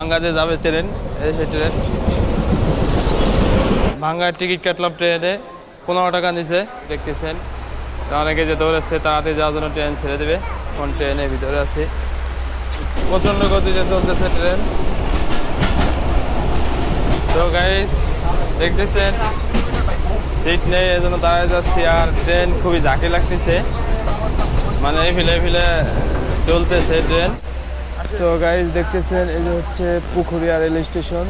ভাঙ্গাতে যাবে train train. ভাঙ্গার ticket কাটলাম ট্রেনে, পনেরো টাকা নিচে, দেখতেছেন। অনেকে যে দৌড়াচ্ছে, তাড়াতাড়ি যাওয়ার জন্য ট্রেন ছেড়ে দেবে। কোন ট্রেনের ভিতরে আছে। প্রচণ্ড গতিতে চলতেছে ট্রেন। তো গাইস দেখতেছেন? সিট নেই, এই জন্য দাঁড়ায় যাচ্ছি। আর ট্রেন খুবই ঝাঁকি লাগতেছে। মানে ফিলে ফিলে চলতেছে ট্রেন। তো গাইজ দেখতেছেন, এই যে হচ্ছে পুখুরিয়া রেল স্টেশন।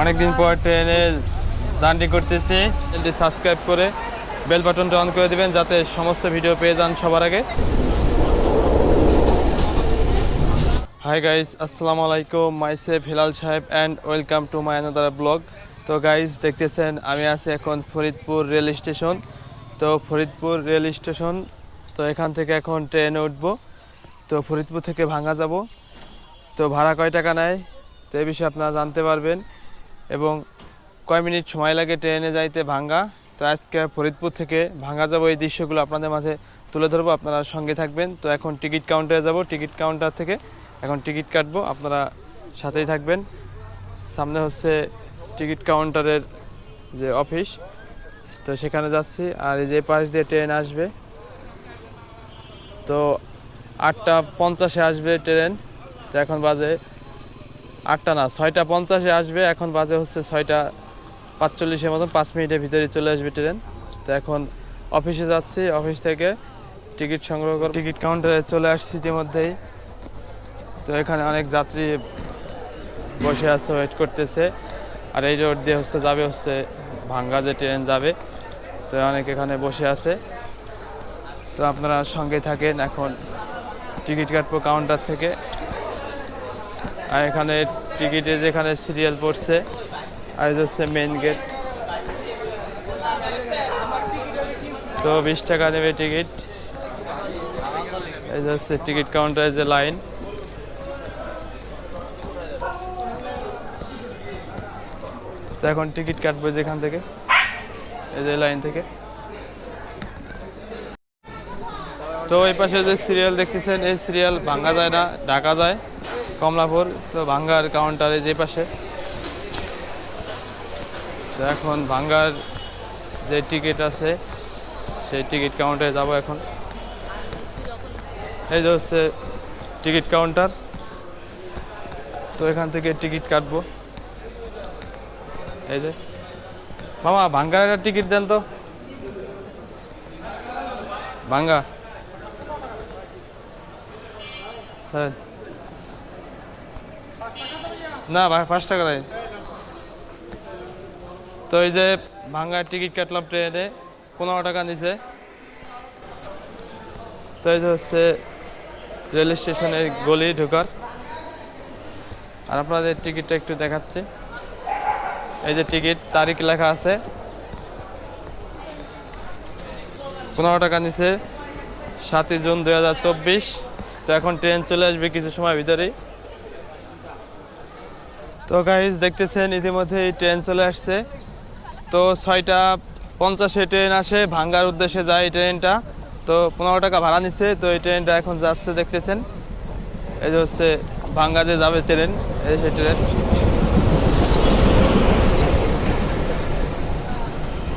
অনেকদিন পর ট্রেনে জার্নি করতেছি চ্যানেলটি সাবস্ক্রাইব করে বেল বাটনটা অন করে দিবেন, যাতে সমস্ত ভিডিও পেয়ে যান সবার আগে। হাই গাইজ আসসালামু আলাইকুম myself Hilal Saheb and welcome to my another blog তো গাইজ দেখতেছেন, আমি আছি এখন ফরিদপুর রেল স্টেশন। তো ফরিদপুর রেল স্টেশন তো এখান থেকে এখন ট্রেনে উঠব। তো ফরিদপুর থেকে ভাঙ্গা যাব। তো ভাড়া কয় টাকা নেয়? তো এ বিষয়ে আপনারা জানতে পারবেন। এবং কয় মিনিট সময় লাগে ট্রেনে যাইতে ভাঙ্গা? তো আজকে ফরিদপুর থেকে ভাঙ্গা যাব এই দৃশ্যগুলো আপনাদের মাঝে তুলে ধরবো। আপনারা সঙ্গে থাকবেন। তো এখন টিকিট কাউন্টারে যাব। টিকিট কাউন্টার থেকে এখন টিকিট কাটবো। আপনারা সাথেই থাকবেন। সামনে হচ্ছে টিকিট কাউন্টারের যে অফিস। তো সেখানে যাচ্ছি। আর এই যে পাশ দিয়ে ট্রেন আসবে। তো আটটা পঞ্চাশে আসবে ট্রেন, তো এখন বাজে আটটা না, ছয়টা পঞ্চাশে আসবে, এখন বাজে হচ্ছে ছয়টা পাঁচচল্লিশের মতন, পাঁচ মিনিটের ভিতরে চলে আসবে ট্রেন। তো এখন অফিসে যাচ্ছি, অফিস থেকে টিকিট সংগ্রহ করে টিকিট কাউন্টারে চলে আসছি ইতিমধ্যেই। তো এখানে অনেক যাত্রী বসে আছে, ওয়েট করতেছে। আর এই রোড দিয়ে হচ্ছে যাবে হচ্ছে ভাঙ্গা যে ট্রেন যাবে, তো অনেক এখানে বসে আছে। তো আপনারা সঙ্গে থাকেন এখন টিকিট কাটবো কাউন্টার থেকে। আর এখানে টিকিটে যেখানে সিরিয়াল পড়ছে, আর হচ্ছে মেন গেট তো বিশ টাকা নেবে টিকিট। এই হচ্ছে টিকিট কাউন্টারের যে লাইন। তো এখন টিকিট কাটবো যেখান থেকে, এই যে লাইন থেকে। তো এই পাশে যে সিরিয়াল দেখতেছেন, এই সিরিয়াল ভাঙ্গা যায় না, ঢাকা যায়, কমলাপুর। তো ভাঙ্গার কাউন্টারে যে পাশে। তো এখন ভাঙ্গার যে টিকিট আছে, সেই টিকিট কাউন্টারে যাব এখন। এই যে হচ্ছে টিকিট কাউন্টার তো এখান থেকে টিকিট কাটবো। এই যে। মামা, ভাঙ্গার টিকিট দেন তো। ভাঙ্গা হ্যাঁ না, ভাই, পাঁচ টাকা দেয়। তো এই যে ভাঙ্গার টিকিট কাটলাম ট্রেনে, পনেরো টাকা নিচে তো এই যে হচ্ছে রেল স্টেশনের গলি ঢোকার। আর আপনাদের টিকিটটা একটু দেখাচ্ছি। এই যে টিকিট, তারিখ লেখা আছে। পনেরো টাকা নিচে সাতই জুন দুই হাজার চব্বিশ। তো এখন ট্রেন চলে আসবে কিছু সময় ভিতরেই। তো গাইজ দেখতেছেন ইতিমধ্যে এই ট্রেন চলে আসছে। তো ছয়টা পঞ্চাশে ট্রেন আসে, ভাঙ্গার উদ্দেশ্যে যায় এই ট্রেনটা তো পনেরো টাকা ভাড়া নিচ্ছে, তো এই ট্রেনটা এখন যাচ্ছে, দেখতেছেন। এই যে হচ্ছে ভাঙ্গাতে যাবে ট্রেন এই সেই ট্রেন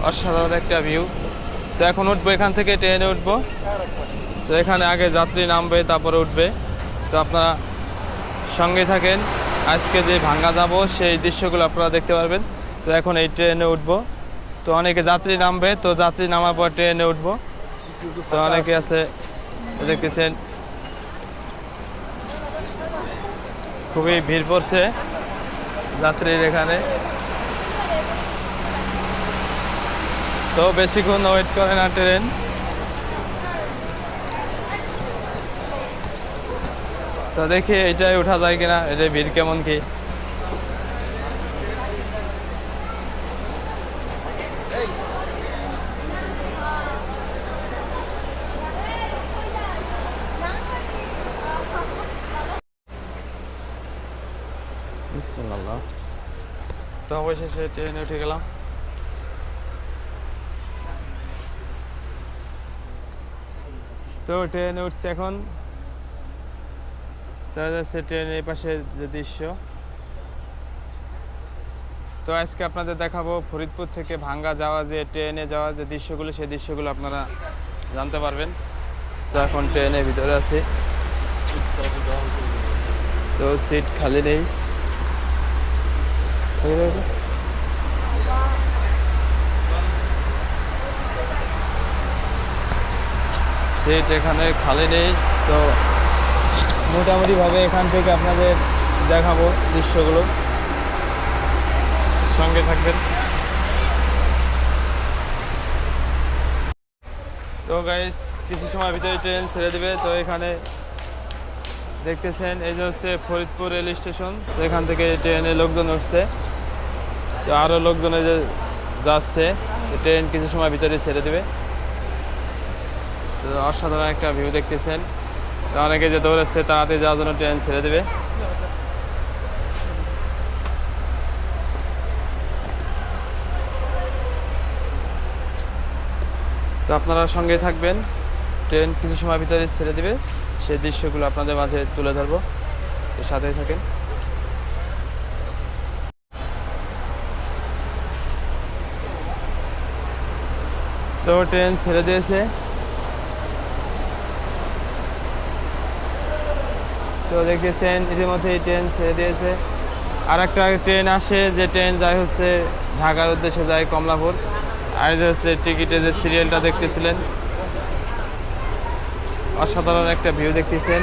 অসাধারণ একটা ভিউ তো এখন উঠবো, এখান থেকে ট্রেনে উঠবো। তো এখানে আগে যাত্রী নামবে, তারপরে উঠবে। তো আপনারা সঙ্গে থাকেন। আজকে যে ভাঙ্গা যাব, সেই দৃশ্যগুলো আপনারা দেখতে পারবেন। তো এখন এই ট্রেনে উঠবো। তো অনেকে যাত্রী নামবে, তো যাত্রী নামার পর ট্রেনে উঠবো। তো অনেকে আছে, দেখতেছেন। খুবই ভিড় পড়ছে যাত্রীর এখানে। তো বেশিক্ষণ ওয়েট করে না ট্রেন। তো দেখি এটাই ওঠা যায় কিনা এটা ভিড় কেমন কি? তো অবশেষে ট্রেনে উঠে গেলাম। তো ট্রেনে উঠছে এখন। দেখা যাচ্ছে ট্রেনের পাশে যে দৃশ্য। তো আজকে আপনাদের দেখাবো ফরিদপুর থেকে ভাঙ্গা যাওয়া যে ট্রেনে যাওয়া যে দৃশ্যগুলো, সেই দৃশ্যগুলো আপনারা জানতে পারবেন। তো এখন ট্রেনের ভিতরে আছে। তো সিট খালি নেই। সিট এখানে খালি নেই, তো মোটামুটিভাবে এখান থেকে আপনাদের দেখাবো দৃশ্যগুলো। সঙ্গে থাকবেন। তো গাইস কিছু সময় ভিতরে ট্রেন ছেড়ে দেবে। তো এখানে দেখতেছেন, এই যে হচ্ছে ফরিদপুর রেল স্টেশন। তো এখান থেকে ট্রেনে লোকজন উঠছে। তো আরও লোকজন যে যাচ্ছে। ট্রেন কিছু সময় ভিতরে ছেড়ে দেবে। তো অসাধারণ একটা ভিউ দেখতেছেন। অনেকে যে দৌড়াচ্ছে, তাড়াতাড়ি যাওয়ার জন্য ট্রেন ছেড়ে দেবে। তো আপনারা সঙ্গে থাকবেন। ট্রেন কিছু সময় ভিতরে ছেড়ে দিবে। সেই দৃশ্যগুলো আপনাদের মাঝে তুলে ধরবো। সাথেই থাকেন। তো ট্রেন ছেড়ে দিয়েছে। তো দেখেছেন ইতিমধ্যেই ট্রেন ছেড়ে দিয়েছে। আর একটা ট্রেন আসে, যে ট্রেন যায় হচ্ছে ঢাকার উদ্দেশ্যে যায় কমলাপুর। আর যে হচ্ছে টিকিটে যে সিরিয়ালটা দেখতেছিলেন, অসাধারণ একটা ভিউ দেখতেছেন।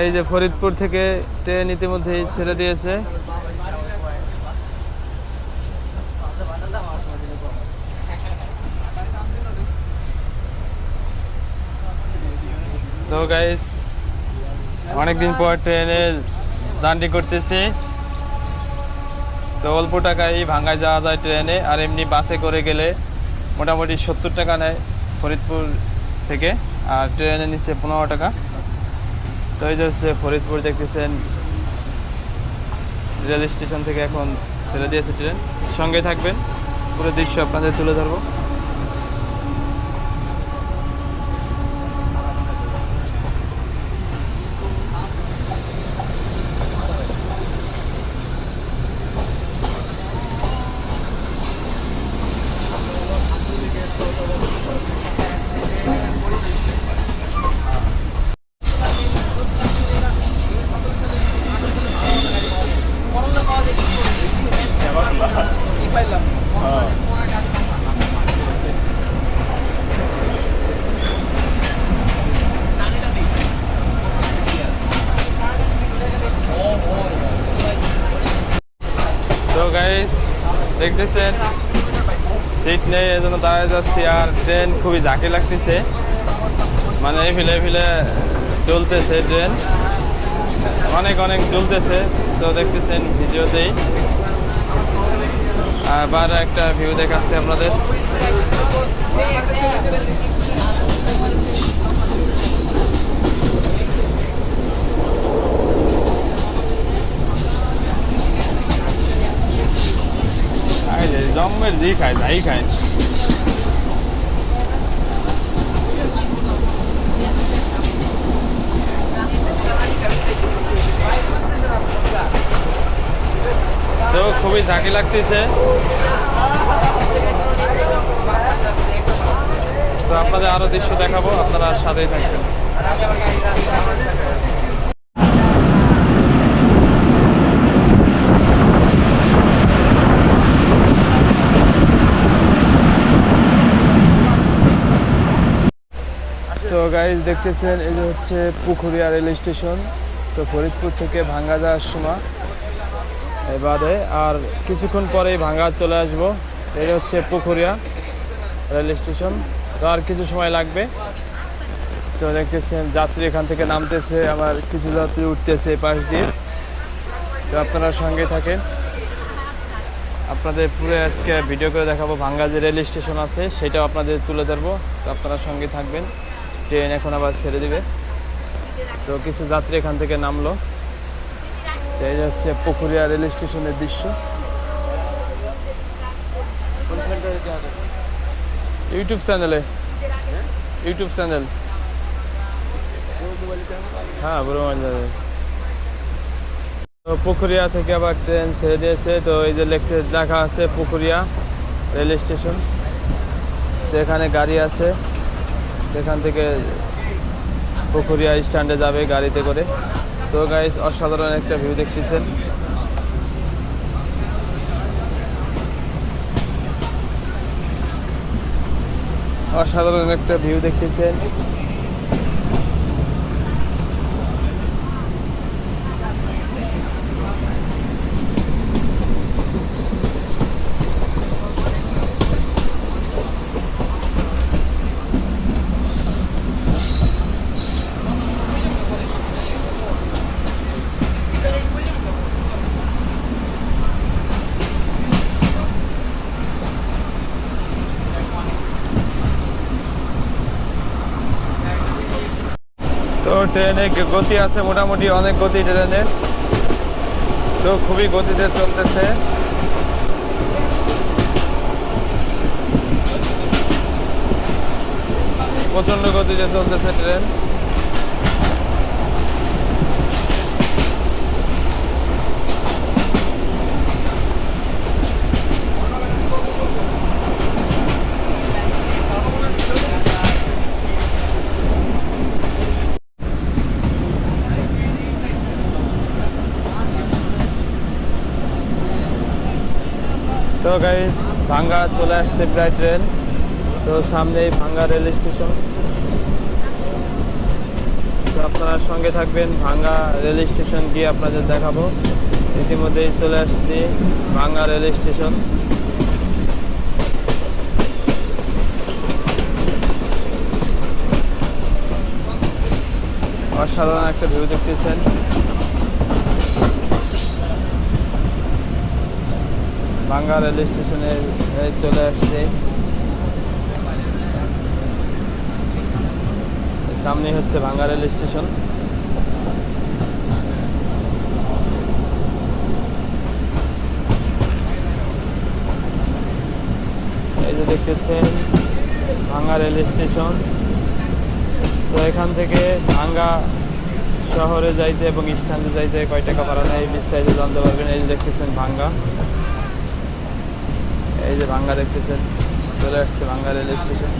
এই যে ফরিদপুর থেকে ট্রেন ইতিমধ্যেই ছেড়ে দিয়েছে। তো গাইস অনেকদিন পর ট্রেনে জার্নি করতেছি। তো অল্প টাকায় ভাঙ্গায় যাওয়া যায় ট্রেনে, আর এমনি বাসে করে গেলে মোটামুটি সত্তর টাকা নেয় ফরিদপুর থেকে, আর ট্রেনে নিচ্ছে পনেরো টাকা। তো এই যে হচ্ছে ফরিদপুর দেখতেছেন, রেল স্টেশন থেকে এখন ছেড়ে দিয়েছে ট্রেন। সঙ্গে থাকবেন, পুরো দৃশ্য আপনাদের তুলে ধরবো তো গাইস দেখতেছেন সিট নেই এই জন্য দাঁড়ায় যাচ্ছি আর ট্রেন খুবই ঝাঁকি লাগতেছে। মানে ফিলে ফিলে চলতেছে ট্রেন অনেক অনেক চলতেছে তো দেখতেছেন ভিডিওতেই। আবার একটা ভিউ দেখাচ্ছি আপনাদের। জম্মের জি খায় যাই খায়। তো খুবই ঝাঁকি লাগতেছে। তো আপনাদের আরও দৃশ্য দেখাবো, আপনারা সাথেই থাকবেন। তো গাইজ দেখতেছেন, এই যে হচ্ছে পুখুরিয়া রেল স্টেশন। তো ফরিদপুর থেকে ভাঙ্গা যাওয়ার সময় এবারে আর কিছুক্ষণ পরেই ভাঙ্গা চলে আসব। এই হচ্ছে পুখুরিয়া রেল স্টেশন, তো আর কিছু সময় লাগবে। তো দেখতেছেন, যাত্রী এখান থেকে নামতেছে আমার কিছু যাত্রী উঠতেছে পাশ দিয়ে। তো আপনারা সঙ্গে থাকেন। আপনাদের পুরো আজকে ভিডিও করে দেখাবো ভাঙ্গা যে রেল স্টেশন আছে, সেটাও আপনাদের তুলে ধরবো। তো আপনারা সঙ্গে থাকবেন। ট্রেন এখন আবার ছেড়ে দিবে। তো কিছু যাত্রী এখান থেকে নামলো। এই হচ্ছে পুকুরিয়া রেল স্টেশনের দৃশ্য। ইউটিউব চ্যানেলে। YouTube channel. হ্যাঁ তো পুকুরিয়া থেকে আবার ট্রেন ছেড়ে দিয়েছে। তো এই যে লেখা আছে পুকুরিয়া রেল স্টেশন। তো এখানে গাড়ি আছে। তো এখান থেকে পুকুরিয়া স্ট্যান্ডে যাবে গাড়িতে করে। তো গাইজ অসাধারণ একটা ভিউ দেখতেছেন। অসাধারণ একটা ভিউ দেখতেছেন তো ট্রেনে গতি আছে মোটামুটি অনেক গতি ট্রেনের তো খুবই গতিতে চলতেছে। প্রচণ্ড গতিতে চলতেছে ট্রেন। তো গাইস ভাঙ্গা চলে আসছে প্রায় ট্রেন তো সামনেই ভাঙ্গা রেল স্টেশন। তো আপনারা সঙ্গে থাকবেন, ভাঙ্গা রেল স্টেশন গিয়ে আপনাদের দেখাবো। ইতিমধ্যেই চলে আসছি ভাঙ্গা রেল স্টেশন। অসাধারণ একটা ভিউ দেখতেছেন। ভাঙ্গা রেল স্টেশনে চলে আসছে। সামনে হচ্ছে ভাঙ্গা রেল স্টেশন। এই যে দেখতেছেন ভাঙ্গা রেল স্টেশন। তো এখান থেকে ভাঙ্গা শহরে যাইতে এবং স্ট্যান্ডে যাইতে কয় টাকা ভাড়া নেয় বিস্তারিত জানতে পারবেন। এই যে দেখতেছেন ভাঙ্গা। এই যে ভাঙ্গা দেখতেছেন, চলে আসছে ভাঙ্গা রেল স্টেশন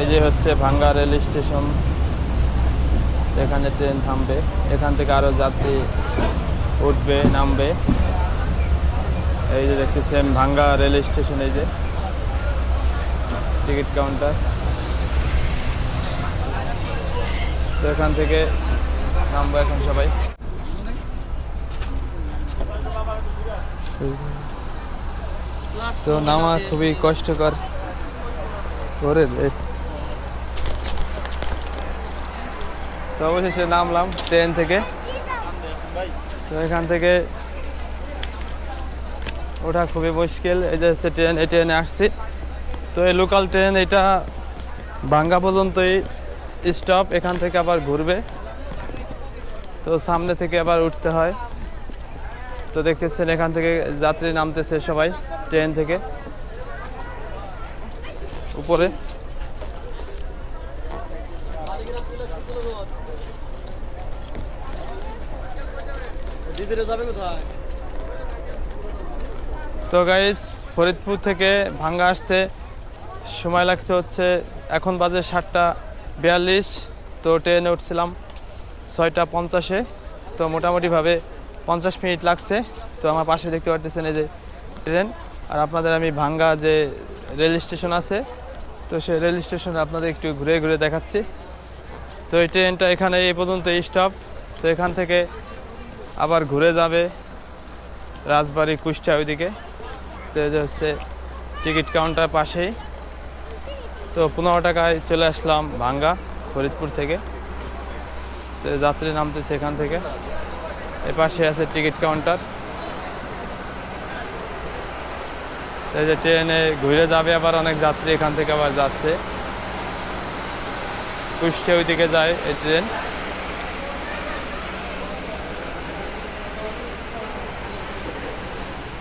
এই যে হচ্ছে ভাঙ্গা রেল স্টেশন এখানে ট্রেন থামবে। এখান থেকে আরও যাত্রী উঠবে, নামবে। এই যে দেখতেছেন ভাঙ্গা রেল স্টেশন এই যে টিকিট কাউন্টার তো এখান থেকে নামবো এখন সবাই। তো নামা খুবই কষ্টকর। করে তো অবশেষে নামলাম ট্রেন থেকে। তো এখান থেকে ওঠা খুবই মুশকিল। এই যে হচ্ছে ট্রেন, এই ট্রেনে আসছি। তো এই লোকাল ট্রেন এটা ভাঙ্গা পর্যন্তই স্টপ এখান থেকে আবার ঘুরবে। তো সামনে থেকে আবার উঠতে হয়। তো দেখতেছেন এখান থেকে যাত্রী নামতেছে সবাই, ট্রেন থেকে। উপরে। তো গাইস ফরিদপুর থেকে ভাঙ্গা আসতে সময় লাগছে হচ্ছে, এখন বাজে সাতটা বিয়াল্লিশ, তো ট্রেনে উঠছিলাম ছয়টা পঞ্চাশে। তো মোটামুটিভাবে পঞ্চাশ মিনিট লাগছে। তো আমার পাশে দেখতে পারতেছেন এই যে ট্রেন। আর আপনাদের আমি ভাঙ্গা যে রেল স্টেশন আছে, তো সেই রেল স্টেশনে আপনাদের একটু ঘুরে ঘুরে দেখাচ্ছি। তো এই ট্রেনটা এখানে এই পর্যন্ত স্টপ তো এখান থেকে আবার ঘুরে যাবে রাজবাড়ি কুষ্টিয়া ওইদিকে। তো যে হচ্ছে টিকিট কাউন্টার পাশেই। তো পনেরো টাকায় চলে আসলাম ভাঙ্গা, ফরিদপুর থেকে। তো যাত্রী নামতেছে এখান থেকে। এ পাশে আছে টিকিট কাউন্টার। এই যে ট্রেনে ঘুরে যাবে আবার অনেক যাত্রী এখান থেকে আবার যাচ্ছে। কুষ্টিয়া ওইদিকে যায় এই ট্রেন।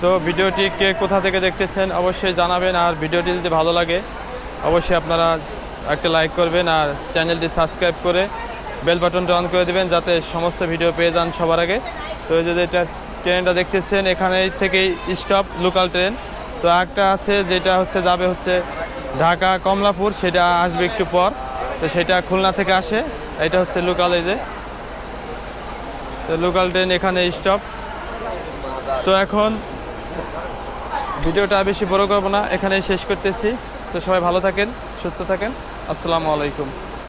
তো ভিডিওটি কে কোথা থেকে দেখতেছেন অবশ্যই জানাবেন, আর ভিডিওটি যদি ভালো লাগে, অবশ্যই আপনারা একটা লাইক করবেন আর চ্যানেলটি সাবস্ক্রাইব করে বেল বাটনটা অন করে দেবেন যাতে সমস্ত ভিডিও পেয়ে যান সবার আগে। তো যদি এটা ট্রেনটা দেখতেছেন এখানে থেকেই স্টপ লোকাল ট্রেন তো একটা আছে যেটা হচ্ছে, যাবে হচ্ছে ঢাকা কমলাপুর, সেটা আসবে একটু পর। তো সেটা খুলনা থেকে আসে। এটা হচ্ছে লোকাল এই যে। তো লোকাল ট্রেন এখানে স্টপ তো এখন ভিডিওটা বেশি বড় করব না, এখানেই শেষ করতেছি। তো সবাই ভালো থাকেন, সুস্থ থাকেন। আসসালামু আলাইকুম।